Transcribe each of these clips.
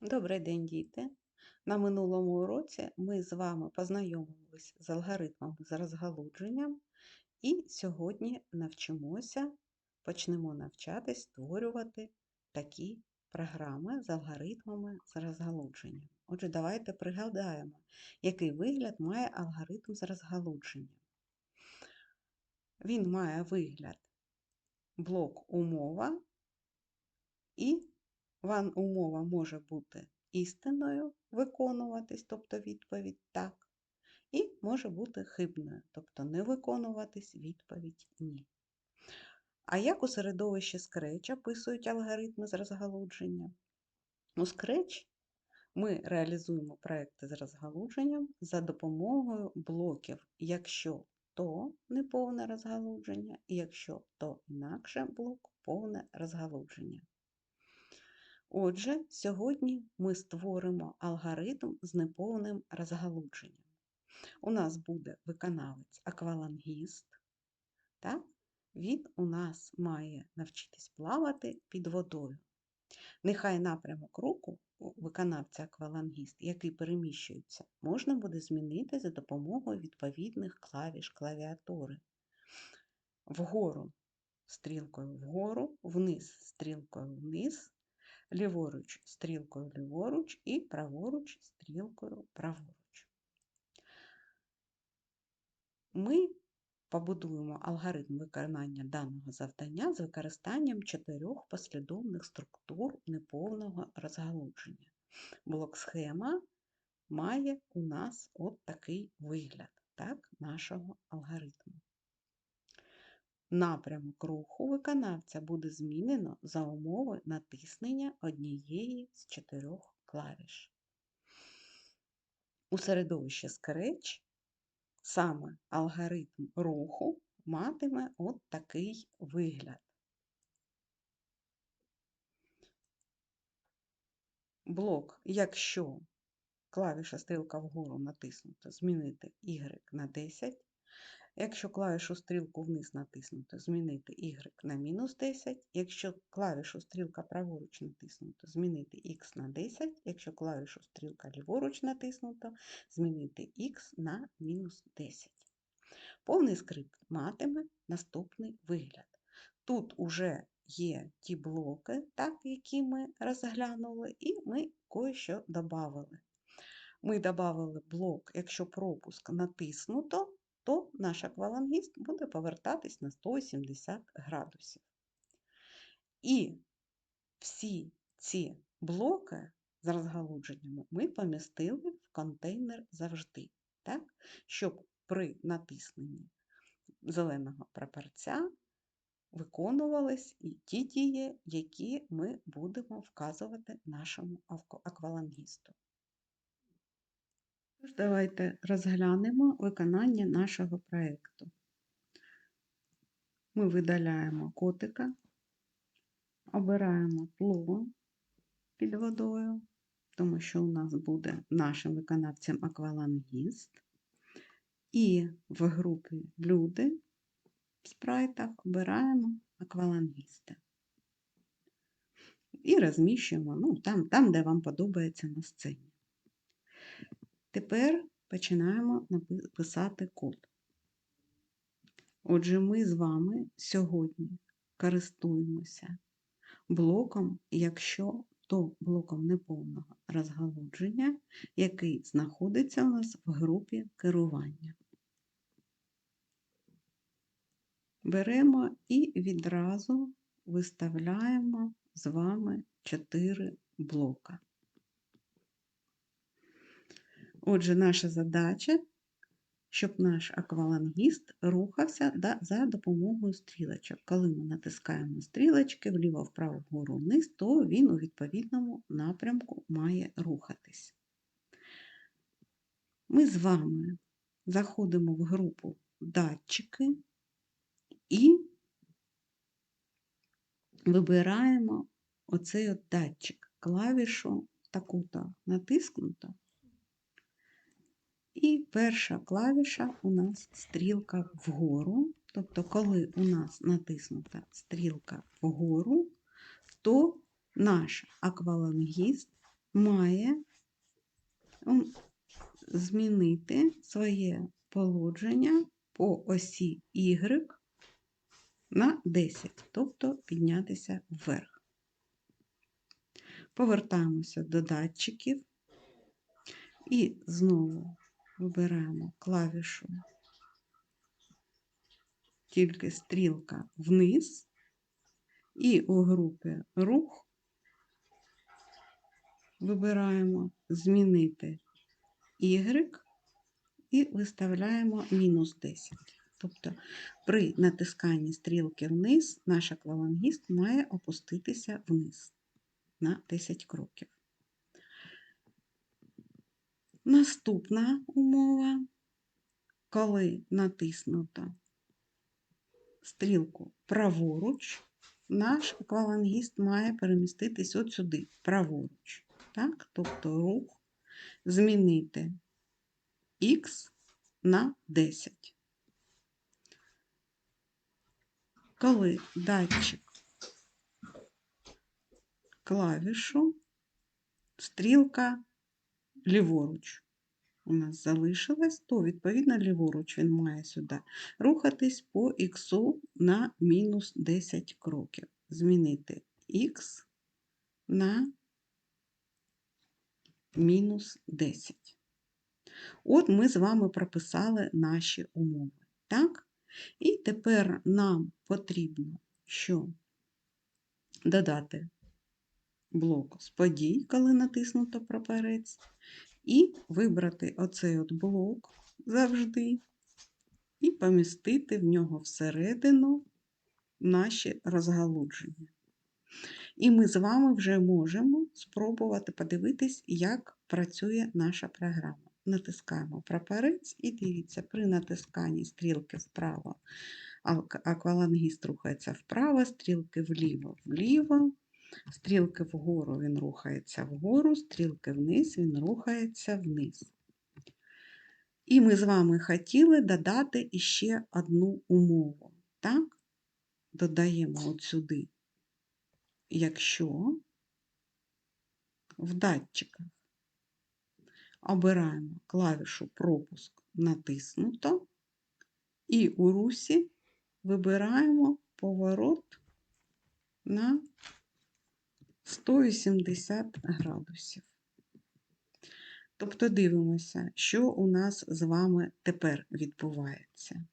Добрий день, діти! На минулому уроці ми з вами познайомились з алгоритмами з розгалудженням, і сьогодні навчимося, почнемо навчатись створювати такі програми з алгоритмами з розгалудженням. Отже, давайте пригадаємо, який вигляд має алгоритм з розгалудженням. Він має вигляд блок умова і Ван умова може бути істинною виконуватись, тобто відповідь так, і може бути хибною, тобто не виконуватись відповідь ні. А як у середовищі Scratch описують алгоритми з розгалудження? У Scratch ми реалізуємо проекти з розгалудженням за допомогою блоків, якщо то неповне розгалудження, і якщо то інакше блок повне розгалудження. Отже, сьогодні ми створимо алгоритм з неповним розгалудженням. У нас буде виконавець аквалангіст. Так? Він у нас має навчитись плавати під водою. Нехай напрямок руху виконавця аквалангіст, який переміщується, можна буде змінити за допомогою відповідних клавіш клавіатури. Вгору стрілкою вгору, вниз стрілкою вниз, ліворуч стрілкою ліворуч і праворуч стрілкою праворуч. Ми побудуємо алгоритм виконання даного завдання з використанням чотирьох послідовних структур неповного розгалудження. Блок схема має у нас от такий вигляд так, нашого алгоритму. Напрямок руху виконавця буде змінено за умови натиснення однієї з чотирьох клавіш. У середовищі Scratch саме алгоритм руху матиме от такий вигляд. Блок, якщо клавіша стрілка вгору натиснута, змінити Y на 10, Якщо клавішу стрілку вниз натиснуто, змінити Y на мінус 10. Якщо клавішу стрілка праворуч натиснуто, змінити X на 10. Якщо клавішу стрілка ліворуч натиснуто, змінити X на мінус 10. Повний скрипт матиме наступний вигляд. Тут уже є ті блоки, так, які ми розглянули, і ми кое-що додали. Ми додали блок, якщо пропуск натиснуто, то наш аквалангіст буде повертатись на 180 градусів. І всі ці блоки з розгалудженнями ми помістили в контейнер завжди, так? щоб при натисненні зеленого прапорця виконувались і ті дії, які ми будемо вказувати нашому аквалангісту. Тож давайте розглянемо виконання нашого проєкту. Ми видаляємо котика, обираємо тло під водою, тому що у нас буде нашим виконавцем аквалангіст. І в групі Люди в спрайтах обираємо аквалангіста. І розміщуємо ну, там, там, де вам подобається на сцені. Тепер починаємо писати код. Отже, ми з вами сьогодні користуємося блоком, якщо то блоком неповного розгалудження, який знаходиться у нас в групі керування. Беремо і відразу виставляємо з вами 4 блока. Отже, наша задача, щоб наш аквалангіст рухався за допомогою стрілочок. Коли ми натискаємо стрілочки вліво, вправо, вгору, вниз, то він у відповідному напрямку має рухатись. Ми з вами заходимо в групу датчики і вибираємо оцей от датчик, клавішу таку-то натискнуто. І перша клавіша у нас стрілка вгору. Тобто, коли у нас натиснута стрілка вгору, то наш аквалангіст має змінити своє положення по осі Y на 10, тобто піднятися вверх. Повертаємося до датчиків і знову вибираємо клавішу тільки стрілка вниз, і у групі рух вибираємо змінити Y і виставляємо мінус 10. Тобто при натисканні стрілки вниз наш аквалангіст має опуститися вниз на 10 кроків. Наступна умова, коли натиснуто стрілку праворуч, наш аквалангіст має переміститись от сюди, праворуч. Так? Тобто рух змінити Х на 10. Коли датчик клавішу, стрілка ліворуч у нас залишилась, то, відповідно, ліворуч він має сюди рухатись по х на мінус 10 кроків. Змінити х на мінус 10. От ми з вами прописали наші умови. Так? І тепер нам потрібно що? Додати блок з подій, коли натиснуто прапорець, і вибрати оцей от блок завжди, і помістити в нього всередину наші розгалудження. І ми з вами вже можемо спробувати подивитись, як працює наша програма. Натискаємо прапорець і дивіться, при натисканні стрілки вправо аквалангіст рухається вправо, стрілки вліво вліво, стрілки вгору він рухається вгору, стрілки вниз він рухається вниз. І ми з вами хотіли додати іще одну умову. Так? Додаємо от сюди, якщо в датчиках обираємо клавішу пропуск натиснуто, і у русі вибираємо поворот на 180 градусів. Тобто дивимося, що у нас з вами тепер відбувається.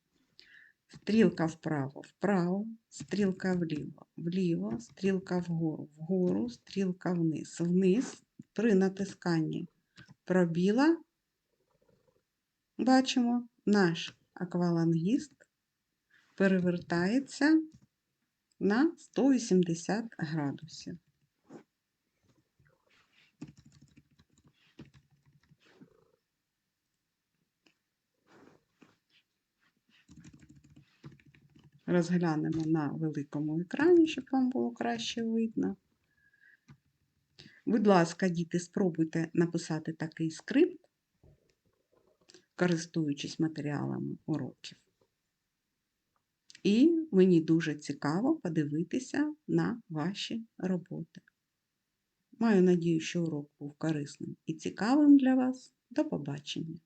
Стрілка вправо, вправо, стрілка вліво, вліво, стрілка вгору, вгору, стрілка вниз, вниз. При натисканні пробіла, бачимо, наш аквалангіст перевертається на 180 градусів. Розглянемо на великому екрані, щоб вам було краще видно. Будь ласка, діти, спробуйте написати такий скрипт, користуючись матеріалами уроків. І мені дуже цікаво подивитися на ваші роботи. Маю надію, що урок був корисним і цікавим для вас. До побачення!